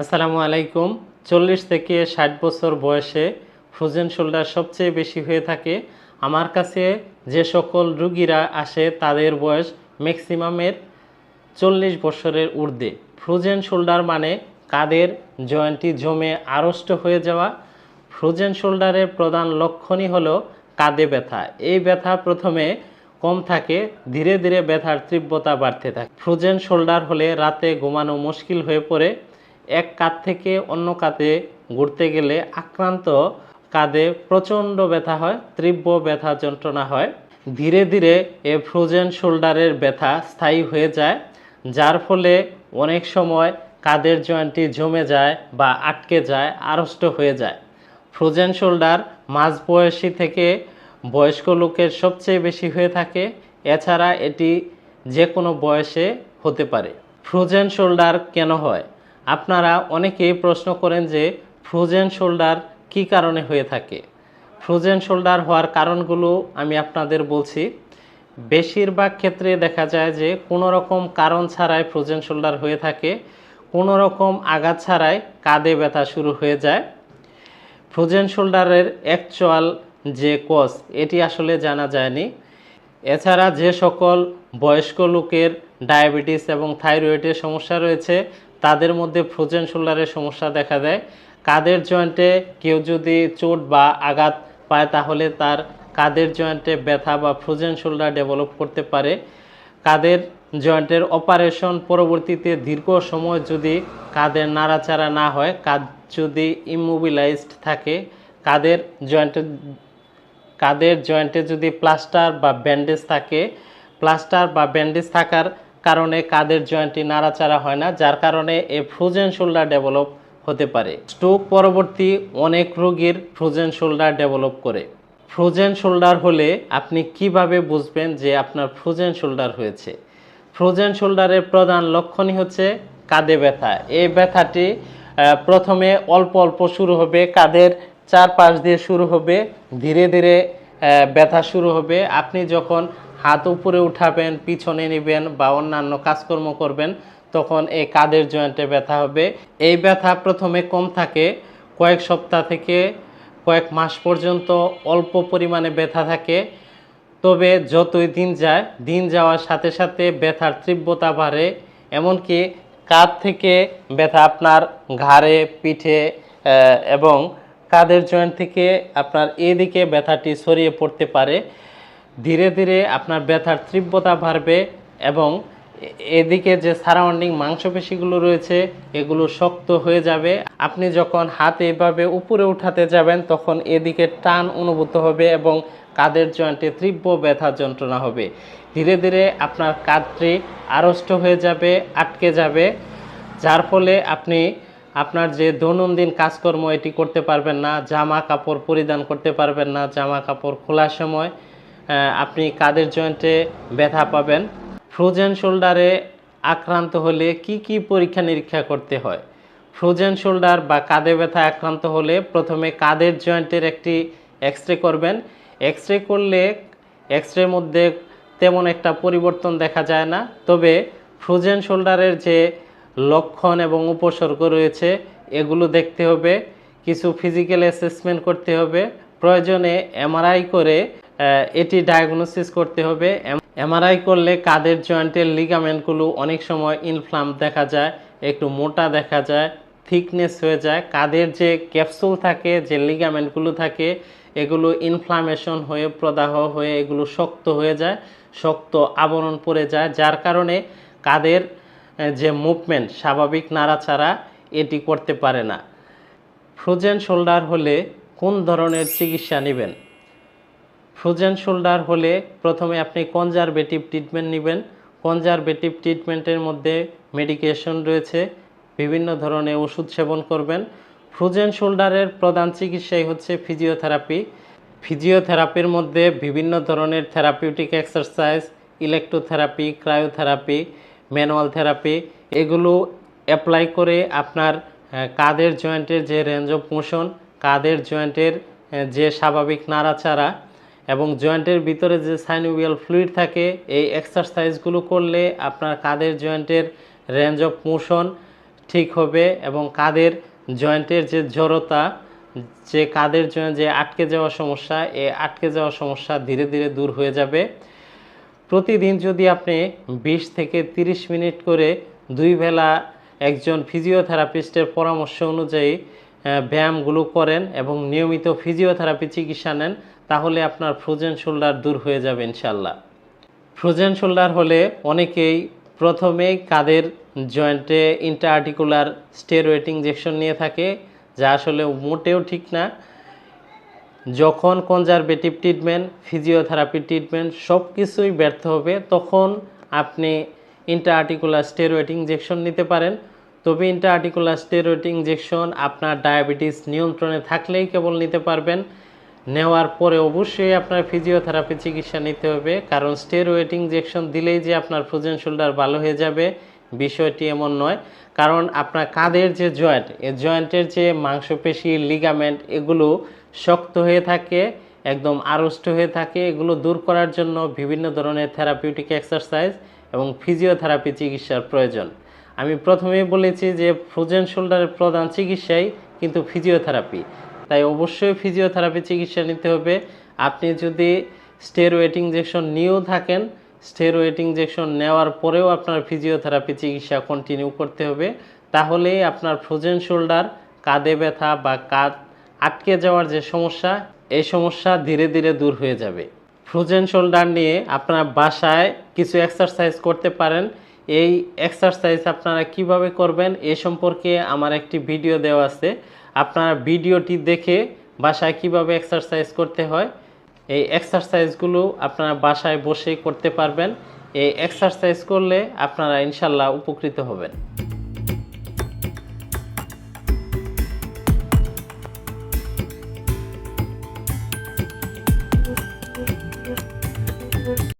আসসালামু আলাইকুম। চল্লিশ থেকে ষাট বছর বয়সে ফ্রোজেন শোল্ডার সবচেয়ে বেশি হয়ে থাকে। আমার কাছে যে সকল রুগীরা আসে, তাদের বয়স ম্যাক্সিমামের চল্লিশ বছরের ঊর্ধ্বে। ফ্রোজেন শোল্ডার মানে কাদের? জয়েন্টটি জমে আড়ষ্ট হয়ে যাওয়া। ফ্রোজেন শোল্ডারের প্রধান লক্ষণই হলো কাঁধে ব্যথা। এই ব্যথা প্রথমে কম থাকে, ধীরে ধীরে ব্যথার তীব্রতা বাড়তে থাকে। ফ্রোজেন শোল্ডার হলে রাতে ঘুমানো মুশকিল হয়ে পড়ে। এক কাঁধ থেকে অন্য কাঁধে ঘুরতে গেলে আক্রান্ত কাঁধে প্রচণ্ড ব্যথা হয়, তীব্র ব্যথা যন্ত্রণা হয়। ধীরে ধীরে এ ফ্রোজেন শোল্ডারের ব্যথা স্থায়ী হয়ে যায়, যার ফলে অনেক সময় কাঁধের জয়েন্টটি জমে যায় বা আটকে যায়, আড়ষ্ট হয়ে যায়। ফ্রোজেন শোল্ডার মাঝবয়সী থেকে বয়স্ক লোকের সবচেয়ে বেশি হয়ে থাকে, এছাড়া এটি যে কোনো বয়সে হতে পারে। ফ্রোজেন শোল্ডার কেন হয়? আপনারা অনেকেই প্রশ্ন করেন যে ফ্রোজেন শোল্ডার কী কারণে হয়ে থাকে? ফ্রোজেন শোল্ডার হওয়ার কারণগুলো আমি আপনাদের বলছি। বেশিরভাগ ক্ষেত্রে দেখা যায় যে কোনো রকম কারণ ছাড়াই ফ্রোজেন শোল্ডার হয়ে থাকে, কোনো রকম আঘাত ছাড়াই কাঁধে ব্যথা শুরু হয়ে যায়। ফ্রোজেন শোল্ডারের অ্যাকচুয়াল যে কজ, এটি আসলে জানা যায়নি। এছাড়া যে সকল বয়স্ক লোকের ডায়াবেটিস এবং থাইরয়েডের সমস্যা রয়েছে তাদের মধ্যে ফ্রোজেন শোল্ডারের সমস্যা দেখা দেয়। কাদের জয়েন্টে কেউ যদি চোট বা আঘাত পায়, তাহলে তার কাদের জয়েন্টে ব্যথা বা ফ্রোজেন শোল্ডার ডেভেলপ করতে পারে। কাদের জয়েন্টের অপারেশন পরবর্তীতে দীর্ঘ সময় যদি কাদের নাড়াচাড়া না হয় কাঁধ যদি ইমোবিলাইজড থাকে, কাদের জয়েন্টে কাদের জয়েন্টে যদি প্লাস্টার বা ব্যান্ডেজ থাকে, প্লাস্টার বা ব্যান্ডেজ থাকার কারণে কাঁধের জয়েন্টটি নাড়াচাড়া হয় না, যার কারণে এ ফ্রোজেন শোল্ডার ডেভেলপ হতে পারে। স্ট্রোক পরবর্তী অনেক রোগীর ফ্রোজেন শোল্ডার ডেভেলপ করে। ফ্রোজেন শোল্ডার হলে আপনি কীভাবে বুঝবেন যে আপনার ফ্রোজেন শোল্ডার হয়েছে? ফ্রোজেন শোল্ডারের প্রধান লক্ষণই হচ্ছে কাঁধে ব্যথা। এই ব্যথাটি প্রথমে অল্প অল্প শুরু হবে, কাঁধের চারপাশ দিয়ে শুরু হবে, ধীরে ধীরে ব্যথা শুরু হবে। আপনি যখন হাত উপরে উঠাবেন, পিছনে নেবেন বা অন্যান্য কাজকর্ম করবেন, তখন এই কাঁধের জয়েন্টে ব্যথা হবে। এই ব্যথা প্রথমে কম থাকে, কয়েক সপ্তাহ থেকে কয়েক মাস পর্যন্ত অল্প পরিমাণে ব্যথা থাকে। তবে যতই দিন যায়, দিন যাওয়ার সাথে সাথে ব্যথার তীব্রতা বাড়ে, এমনকি কাঁধ থেকে ব্যথা আপনার ঘাড়ে, পিঠে এবং কাঁধের জয়েন্ট থেকে আপনার এদিকে ব্যথাটি ছড়িয়ে পড়তে পারে। ধীরে ধীরে আপনার ব্যথার তীব্রতা বাড়বে এবং এদিকে যে সারাউন্ডিং মাংসপেশিগুলো রয়েছে, এগুলো শক্ত হয়ে যাবে। আপনি যখন হাত এভাবে উপরে উঠাতে যাবেন, তখন এদিকে টান অনুভূত হবে এবং কাঁধের জয়েন্টে তীব্র ব্যথা যন্ত্রণা হবে। ধীরে ধীরে আপনার কাঁধটি আড়ষ্ট হয়ে যাবে, আটকে যাবে, যার ফলে আপনি আপনার যে দৈনন্দিন কাজকর্ম এটি করতে পারবেন না, জামা কাপড় পরিধান করতে পারবেন না, জামা কাপড় খোলার সময় আপনি কাঁধের জয়েন্টে ব্যথা পাবেন? ফ্রোজেন শোল্ডারে আক্রান্ত হলে কি কি পরীক্ষা নিরীক্ষা করতে হয়? ফ্রোজেন শোল্ডার বা কাঁধে ব্যথা আক্রান্ত হলে প্রথমে কাঁধের জয়েন্টের একটি এক্স রে করবেন। এক্স রে করলে এক্স রের মধ্যে তেমন একটা পরিবর্তন দেখা যায় না। তবে ফ্রোজেন শোল্ডারের যে লক্ষণ এবং উপসর্গ রয়েছে, এগুলো দেখতে হবে। কিছু ফিজিক্যাল অ্যাসেসমেন্ট করতে হবে। প্রয়োজনে এমআরআই করে এটি ডায়াগনোসিস করতে হবে। এমআরআই করলে কাদের জয়েন্টের লিগামেন্টগুলো অনেক সময় ইনফ্লাম দেখা যায়, একটু মোটা দেখা যায় থিকনেস হয়ে যায়। কাদের যে ক্যাপসুল থাকে, যে লিগামেন্টগুলো থাকে, এগুলো ইনফ্লামেশন হয়ে, প্রদাহ হয়ে, এগুলো শক্ত হয়ে যায়, শক্ত আবরণ পড়ে যায়, যার কারণে কাদের যে মুভমেন্ট স্বাভাবিক নাড়াচাড়া এটি করতে পারে না। ফ্রোজেন শোল্ডার হলে কোন ধরনের চিকিৎসা নেবেন? ফ্রোজেন শোল্ডার হলে প্রথমে আপনি কনজারভেটিভ ট্রিটমেন্ট নেবেন। কনজারভেটিভ ট্রিটমেন্টের মধ্যে মেডিকেশন রয়েছে, বিভিন্ন ধরনের ওষুধ সেবন করবেন। ফ্রোজেন শোল্ডারের প্রধান চিকিৎসাই হচ্ছে ফিজিওথেরাপি। ফিজিওথেরাপির মধ্যে বিভিন্ন ধরনের therapeutic exercise, electrotherapy, cryotherapy, manual therapy, এগুলো অ্যাপ্লাই করে আপনার কাঁধের জয়েন্টের যে রেঞ্জ অফ মোশন কাঁধের জয়েন্টের যে স্বাভাবিক নাড়াচাড়া এবং জয়েন্টের ভিতরে যে সাইনোভিয়াল ফ্লুইড থাকে, এই এক্সারসাইজগুলো করলে আপনার কাদের জয়েন্টের রেঞ্জ অফ মোশন ঠিক হবে এবং কাদের জয়েন্টের যে জড়তা, যে কাদের জয়েন্ট যে আটকে যাওয়া সমস্যা, এই আটকে যাওয়া সমস্যা ধীরে ধীরে দূর হয়ে যাবে। প্রতিদিন যদি আপনি বিশ থেকে তিরিশ মিনিট করে দুই বেলা একজন ফিজিওথেরাপিস্টের পরামর্শ অনুযায়ী ব্যায়ামগুলো করেন এবং নিয়মিত ফিজিওথেরাপি চিকিৎসা নেন, তাহলে আপনার ফ্রোজেন শোল্ডার দূর হয়ে যাবে ইনশাল্লাহ ফ্রোজেন শোল্ডার হলে অনেকেই প্রথমেই কাদের জয়েন্টে ইন্টারআর্টিকুলার স্টেরয়েড ইঞ্জেকশন নিয়ে থাকে, যা আসলে মোটেও ঠিক না। যখন কনজারভেটিভ ট্রিটমেন্ট ফিজিওথেরাপি ট্রিটমেন্ট সব কিছুই ব্যর্থ হবে, তখন আপনি ইন্টারআর্টিকুলার স্টেরয়েড ইঞ্জেকশন নিতে পারেন। তবে ইন্টারআর্টিকুলার স্টেরয়েড ইঞ্জেকশন আপনার ডায়াবেটিস নিয়ন্ত্রণে থাকলেই কেবল নিতে পারবেন। নেওয়ার পরে অবশ্যই আপনার ফিজিওথেরাপি চিকিৎসা নিতে হবে, কারণ স্টেরয়েড ইঞ্জেকশন দিলেই যে আপনার ফ্রোজেন শোল্ডার ভালো হয়ে যাবে, বিষয়টি এমন নয়। কারণ আপনার কাঁধের যে জয়েন্ট এই জয়েন্টের যে মাংসপেশি লিগামেন্ট এগুলো শক্ত হয়ে থাকে, একদম আড়ষ্ট হয়ে থাকে। এগুলো দূর করার জন্য বিভিন্ন ধরনের থেরাপিউটিক এক্সারসাইজ এবং ফিজিওথেরাপি চিকিৎসার প্রয়োজন। আমি প্রথমেই বলেছি যে ফ্রোজেন শোল্ডারের প্রধান চিকিৎসাই কিন্তু ফিজিওথেরাপি। তাই অবশ্যই ফিজিওথেরাপি চিকিৎসা নিতে হবে। আপনি যদি স্টেরয়েড ইঞ্জেকশন নিয়েও থাকেন, স্টেরয়েড ইঞ্জেকশন নেওয়ার পরেও আপনার ফিজিওথেরাপি চিকিৎসা কন্টিনিউ করতে হবে। তাহলেই আপনার ফ্রোজেন শোল্ডার, কাঁধে ব্যথা বা কাঁধ আটকে যাওয়ার যে সমস্যা, এই সমস্যা ধীরে ধীরে দূর হয়ে যাবে। ফ্রোজেন শোল্ডার নিয়ে আপনার বাসায় কিছু এক্সারসাইজ করতে পারেন। এই এক্সারসাইজ আপনারা কীভাবে করবেন এ সম্পর্কে আমার একটি ভিডিও দেওয়া আছে। আপনারা ভিডিওটি দেখে বাসায় কীভাবে এক্সারসাইজ করতে হয়, এই এক্সারসাইজগুলো আপনারা বাসায় বসে করতে পারবেন। এই এক্সারসাইজ করলে আপনারা ইনশাল্লাহ উপকৃত হবেন।